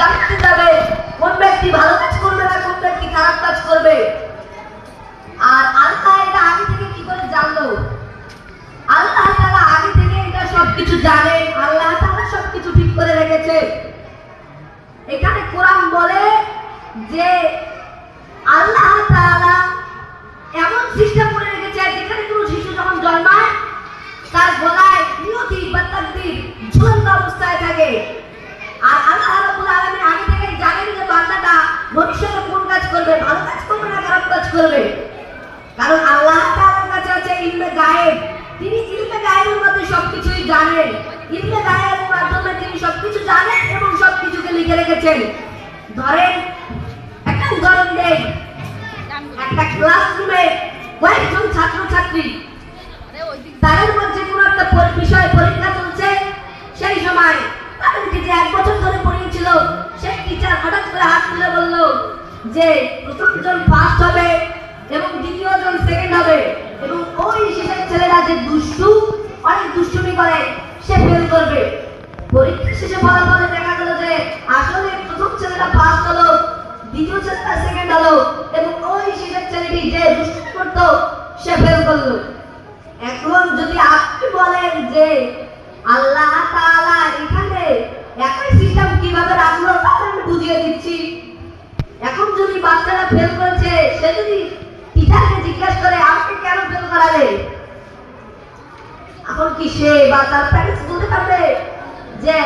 জানতে যাবে কোন ব্যক্তি ভালো কাজ করবে না কোন ব্যক্তি খারাপ কাজ করবে। আর আল্লাহ এটা আগে থেকে কি করে জানলো? আল্লাহ তাআলা আগে থেকে এটা সবকিছু জানেন আল্লাহ তাআলা সবকিছু ঠিক করে রেখেছে। এখানে কোরআন বলে যে আল্লাহ তাআলা এমন সিস্টেম করে রেখেছে যেখানে কোনো শিশু যখন জন্মায়, তার গলায় করবে। কারণ আল্লাহ তাআলার কাছে আছে ইলমে গায়েব। তিনি ইলমে গায়েবের মধ্যে সবকিছুই জানেন। ইলমে গায়েবের মাধ্যমে তিনি সবকিছু জানেন এবং সবকিছুকে লিখে রেখেছেন। ধরেন, একটা উদাহরণ দেই। একটা ক্লাসরুমে কয়েকজন ছাত্রছাত্রী, তাদের মধ্যে কোনো একটা বিষয় পরীক্ষা চলছে। সেই সময় তাদেরকে যে এক বছর ধরে পড়িয়েছিল। সেই টিচার হঠাৎ করে হাত তুলে বলল যে দ্বিতীয় জন সেকেন্ড হবে। এবং ওই শেষের ছেলেরা যে দুষ্টু, অনেক দুষ্টুমি করে, সে ফেল করবে। পরীক্ষা শেষে ফলাফলে দেখা গেল যে আসলে প্রথম ছেলেটা ফার্স্ট হলো, দ্বিতীয় ছেলেটা সেকেন্ড হলো, এবং ওই শেষের ছেলেটি যে দুষ্টুমি করতো, সে ফেল করল। এখন যদি আপনি বলেন যে আল্লাহ তাআলা এখানে একই সিস্টেম কীভাবে রাখল, তাহলে আমি বুঝিয়ে দিচ্ছি। এখন যদি বাচ্চারা ফেল করেছে, সে যদি টিচারকে জিজ্ঞেস করে, আপনি কেন ফেল করালে? এখন কি সে বা তার প্যারেন্টস বলতে পারবে যে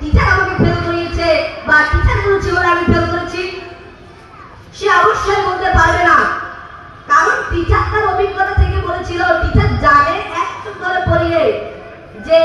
টিচার আমাকে ফেল করিয়েছে বা টিচার বলেছে বলে আমি ফেল করেছি? সে অবশ্যই বলতে পারবে না। কারণ টিচার তার অভিজ্ঞতা থেকে বলেছিল টিচার জানে একজন ধরে পড়িয়ে যে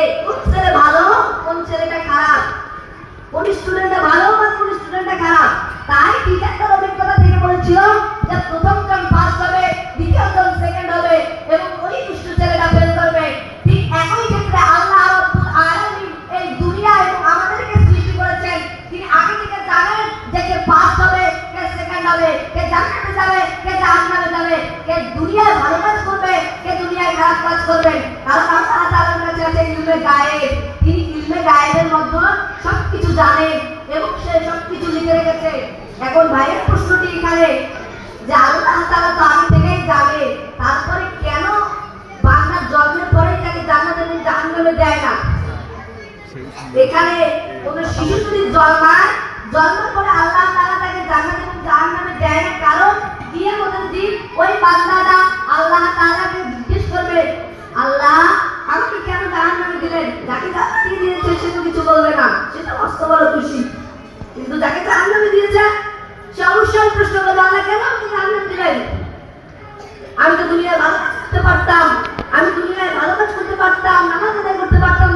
কারণ আল্লাহ তাআলার কাছে আছে মধ্যে তাআলা জানে, তারপরে কেন তাকে জান্নাত দেয় না? এখানে কোন শিশু জন্মায়, জন্মের পরে আল্লাহ তাআলা তাকে জান্নাত জাহান্নামে না। কারণ দিয়ে বলেন দিন ওই বান্দাটা আল্লাহ তাআলাকে আমি তো দুনিয়ায় ভালো কাজ পারতাম। আমি দুনিয়ায় ভালো কাজ করতে পারতাম, নামাজ আদায় করতে পারতাম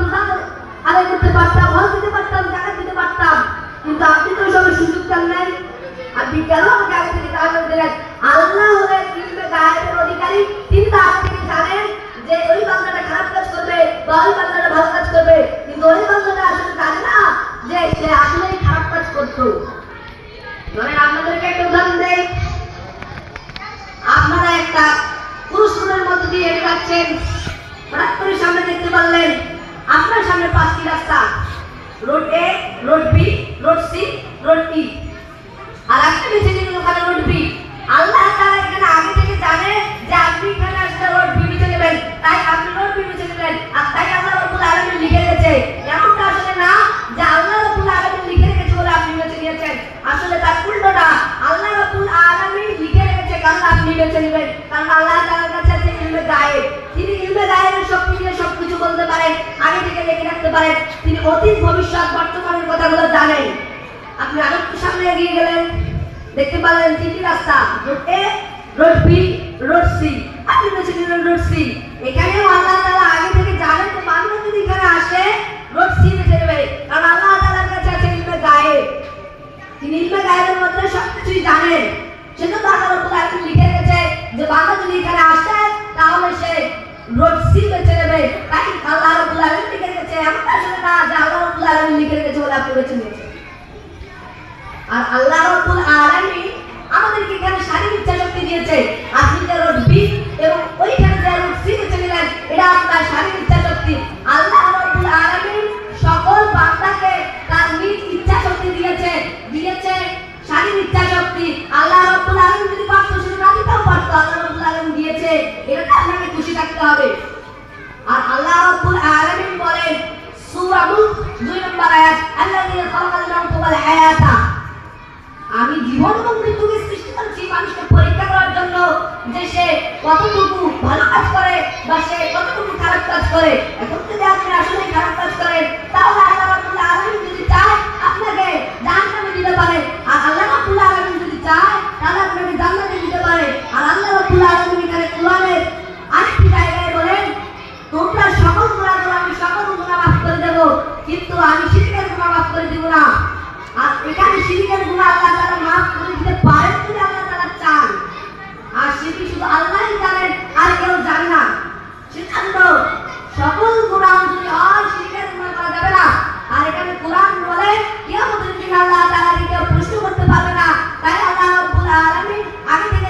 আদায় করতে পারতাম, হজ দিতে পারতাম টাকা দিতে পারতাম। কিন্তু আপনি তো সবের সুযোগ দেন নাই। আপনি কেন আমাকে আগে থেকে জাহান্নামে দিলেন আল্লাহ হলেন ইলমে গায়েবের অধিকারী। তিনি তো আগে জানেন যে ওই বান্দাটা খারাপ কাজ করবে বা ওই বান্দাটা ভালো কাজ করবে। কিন্তু ওই বান্দাটা আসলে জানে না যে সে আসলেই খারাপ কাজ করতো। ধরেন আপনাদেরকে একটা উদাহরণ দেয় আপনারা একটা পুরুষের মধ্যে দিয়ে হেঁটে যাচ্ছেন। হঠাৎ করে সামনে দেখতে পারলেন, আপনার সামনে পাঁচটি রাস্তা। Road A road B road C road E পারেন তিনি অতীত ভবিষ্যৎ বর্তমানের কথাগুলো জানেন। আপনি আরেকটু সামনে এগিয়ে গেলেন, দেখতে পারলেন তিনটি রাস্তা, road A, road B, road C. আপনি বেছে রোড সি। এখানেও আল্লাহ তাআলা আগে থেকে জানেন যে মানুষ যদি এখানে আসে, রোড সি বেছে নেবে। কারণ আল্লাহ তাআলার কাছে আছে ইলমে গায়েব। তিনি ইলমে গায়েবের মধ্যে সবকিছুই জানেন। সেজন্য আল্লাহ রাব্বুল আলামিন লিখে রেখেছে যে বান্দা যদি এখানে আসে, তাহলে সে রোড সি বেছে নেবে। তাই আল্লাহ রাব্বুল আলামিন লিখে রেখেছে এমন আসলে না যে আলামিন লিখে রেখেছে আর আল্লাহ রাব্বুল আলামিন আমাদেরকে এখানে শারীরিক ইচ্ছা দিয়েছে আপনি যে যে সে কতটুকু ভালো কাজ করে বা সে কতটুকু খারাপ কাজ করে, এখন যদি আপনি আসলে খারাপ কাজ করেন, তাহলে আল্লাহ রাব্বুল আলামিন যদি চায়, আপনাকে জাহান্নামে দিতে পারে। আর আল্লাহ রাব্বুল আলামিন যদি চায়, তাহলে আপনাকে জান্নাতে দিতে পারে। আর আল্লাহ রাব্বুল আলামিন এখানে কোরআনের আরেকটি জায়গায় বলেন, তোমরা সকল গুণাগুলো আমি সকল গুণা মাফ করে দেবো, কিন্তু আমি শিরকের গুণা মাফ করে দিব না। আর এখানে শিরিকের গুণা আল্লাহ তাআলা মাফ করে দিতে পারেন যদি আল্লাহ তাআলা চান আর সেটি জানেন, আর কেউ জানে না সেজন্য সকল গুণা যদি হয় করা যাবে না, আর এখানে কোরআন বলে কিয়ামতের দিন আল্লাহ তাআলা কেউ করতে পারবে না। তাই আল্লাহ রাব্বুল আগে থেকে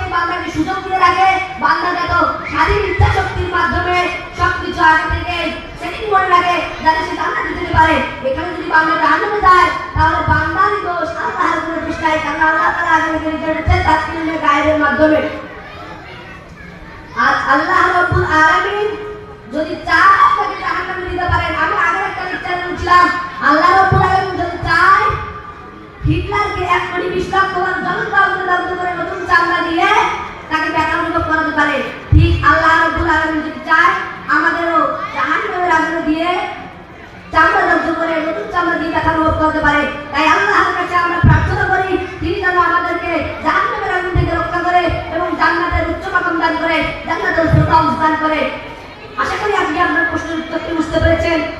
সুযোগ দিয়ে রাখে। বান্দা যেন স্বাধীন ইচ্ছা শক্তির মাধ্যমে সবকিছু আগে থেকে সেটিং করে রাখে, যাতে সে জান্নাতে যেতে পারে। এখানে যদি বান্দা জাহান্নামে তাহলে বান্দারই দোষ আল্লাহর নাই। কারণ আল্লাহ তাআলা আগে থেকে রেখেছেন মাধ্যমে আল্লাহ রাব্বুল আলামিন যদি চায়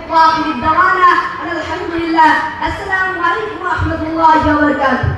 واخر الدعوانا أنا الحمد لله. السلام عليكم ورحمة الله وبركاته.